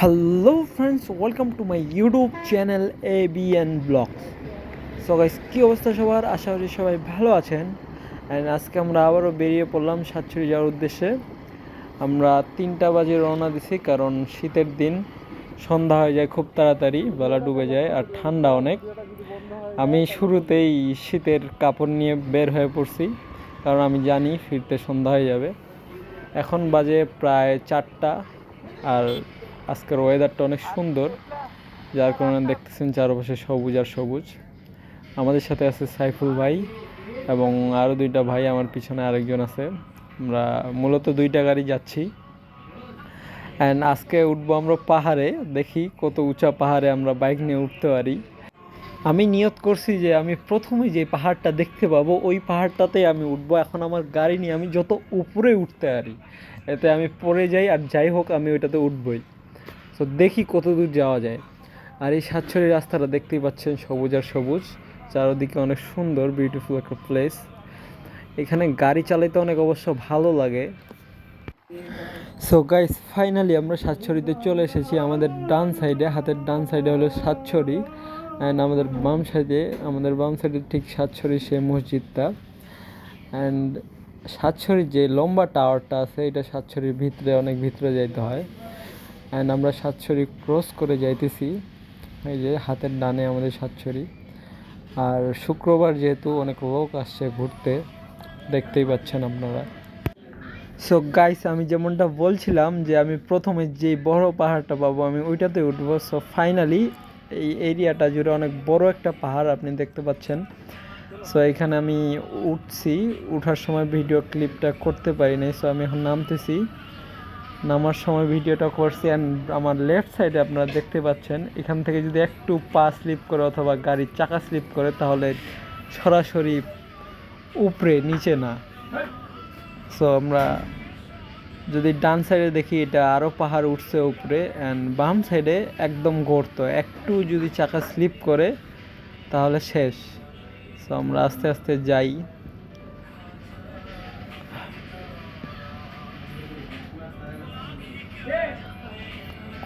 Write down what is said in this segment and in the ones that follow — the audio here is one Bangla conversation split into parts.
Hello friends welcome to my YouTube channel A B N blogs so guys কী অবস্থা সবার? আশা করি সবাই ভালো আছেন। অ্যান্ড আজকে আমরা আবারও বেরিয়ে পড়লাম সাতছড়ি যাওয়ার উদ্দেশ্যে। আমরা তিনটা বাজে রওনা দিছি, কারণ শীতের দিন। সন্ধ্যা হয়ে যায় খুব তাড়াতাড়ি, বেলা ডুবে যায় আর ঠান্ডা অনেক। আমি শুরুতেই শীতের কাপড় নিয়ে বের হয়ে পড়ছি, কারণ আমি জানি ফিরতে সন্ধ্যা হয়ে যাবে। এখন বাজে প্রায় চারটা, আর আজকের ওয়েদারটা অনেক সুন্দর, যার কারণে দেখতেছেন চারপাশে সবুজ আর সবুজ। আমাদের সাথে আছে সাইফুল ভাই এবং আরও দুইটা ভাই, আমার পিছনে আরেকজন আছে। আমরা মূলত দুইটা গাড়ি যাচ্ছি। অ্যান্ড আজকে উঠবো আমরা পাহাড়ে, দেখি কত উঁচা পাহাড়ে আমরা বাইক নিয়ে উঠতে পারি। আমি নিয়ত করছি যে আমি প্রথমে যে পাহাড়টা দেখতে পাবো, ওই পাহাড়টাতেই আমি উঠবো। এখন আমার গাড়ি নিয়ে আমি যত উপরে উঠতে পারি, এতে আমি পরে যাই আর যাই হোক আমি ওইটাতে উঠবই। তো দেখি কত দূর যাওয়া যায়। আর এই সাতছড়ি রাস্তাটা দেখতেই পাচ্ছেন, সবুজ আর সবুজ। চারদিকে অনেক সুন্দর বিউটিফুল একটা প্লেস এখানে গাড়ি চালাইতে অনেক অবশ্য ভালো লাগে। সো গাইস ফাইনালি আমরা সাতছড়িতে চলে এসেছি আমাদের ডান সাইডে হাতের ডান সাইডে হলো সাতছড়ি। অ্যান্ড আমাদের বাম সাইডে আমাদের বাম সাইডে ঠিক সাতছড়ি সে মসজিদটা। অ্যান্ড সাতছড়ির যে লম্বা টাওয়ারটা আছে, এটা সাতছড়ির ভিতরে, অনেক ভিতরে যাইতে হয়। অ্যান্ড আমরা সাতছড়ি ক্রস করে যাইতেছি। এই যে হাতের ডানে আমাদের সাতছড়ি আর শুক্রবার যেহেতু অনেক লোক আসছে ঘুরতে, দেখতেই পাচ্ছেন আপনারা। সো গাইস আমি যেমনটা বলছিলাম যে আমি প্রথমে যে বড় পাহাড়টা পাবো, আমি ওইটাতে উঠবো। সো ফাইনালি এই এরিয়াটা জুড়ে অনেক বড় একটা পাহাড় আপনি দেখতে পাচ্ছেন। সো এখানে আমি উঠছি। উঠার সময় ভিডিও ক্লিপটা করতে পারি নাই। সো আমি এখন নামতেছি। নামার সময় ভিডিওটা করছি অ্যান্ড আমার লেফট সাইডে আপনারা দেখতে পাচ্ছেন, এখান থেকে যদি একটু পা স্লিপ করে অথবা গাড়ির চাকা স্লিপ করে, তাহলে সরাসরি উপরে, নিচে না। সো আমরা যদি ডান সাইডে দেখি, এটা আরও পাহাড় উঠছে উপরে অ্যান্ড বাম সাইডে একদম গর্ত। একটু যদি চাকা স্লিপ করে, তাহলে শেষ। সো আমরা আস্তে আস্তে যাই।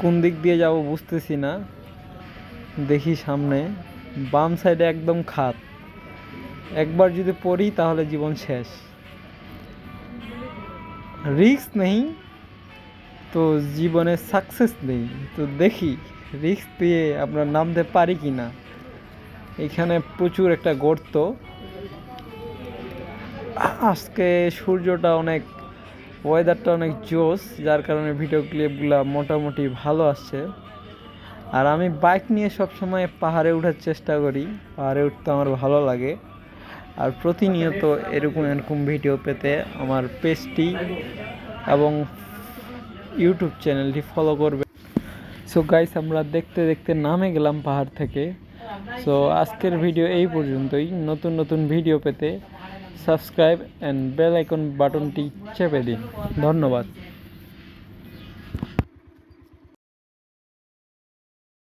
কোন দিক দিয়ে যাব বুঝতেছি না। দেখি সামনে। বাম সাইডে একদম খাত। একবার যদি পড়ি তাহলে জীবন শেষ। রিস্ক নেই। তো জীবনে সাকসেস নেই। তো দেখি রিস্ক দিয়ে আমরা নামতে পারি কি না এখানে প্রচুর একটা গর্ত। আজকে সূর্যটা অনেক ওয়েদারটা অনেক জোস যার কারণে ভিডিও ক্লিপগুলো মোটামুটি ভালো আসছে। আর আমি বাইক নিয়ে সবসময় পাহাড়ে ওঠার চেষ্টা করি, পাহাড়ে উঠতে আমার ভালো লাগে। আর প্রতিনিয়ত এরকম এরকম ভিডিও পেতে আমার পেজটি এবং ইউটিউব চ্যানেলটি ফলো করবে। সো গাইস আমরা দেখতে দেখতে নামে গেলাম পাহাড় থেকে। সো আজকের ভিডিও এই পর্যন্তই। নতুন নতুন ভিডিও পেতে সাবস্ক্রাইব অ্যান্ড বেল আইকন বাটনটি চেপে দিন। ধন্যবাদ।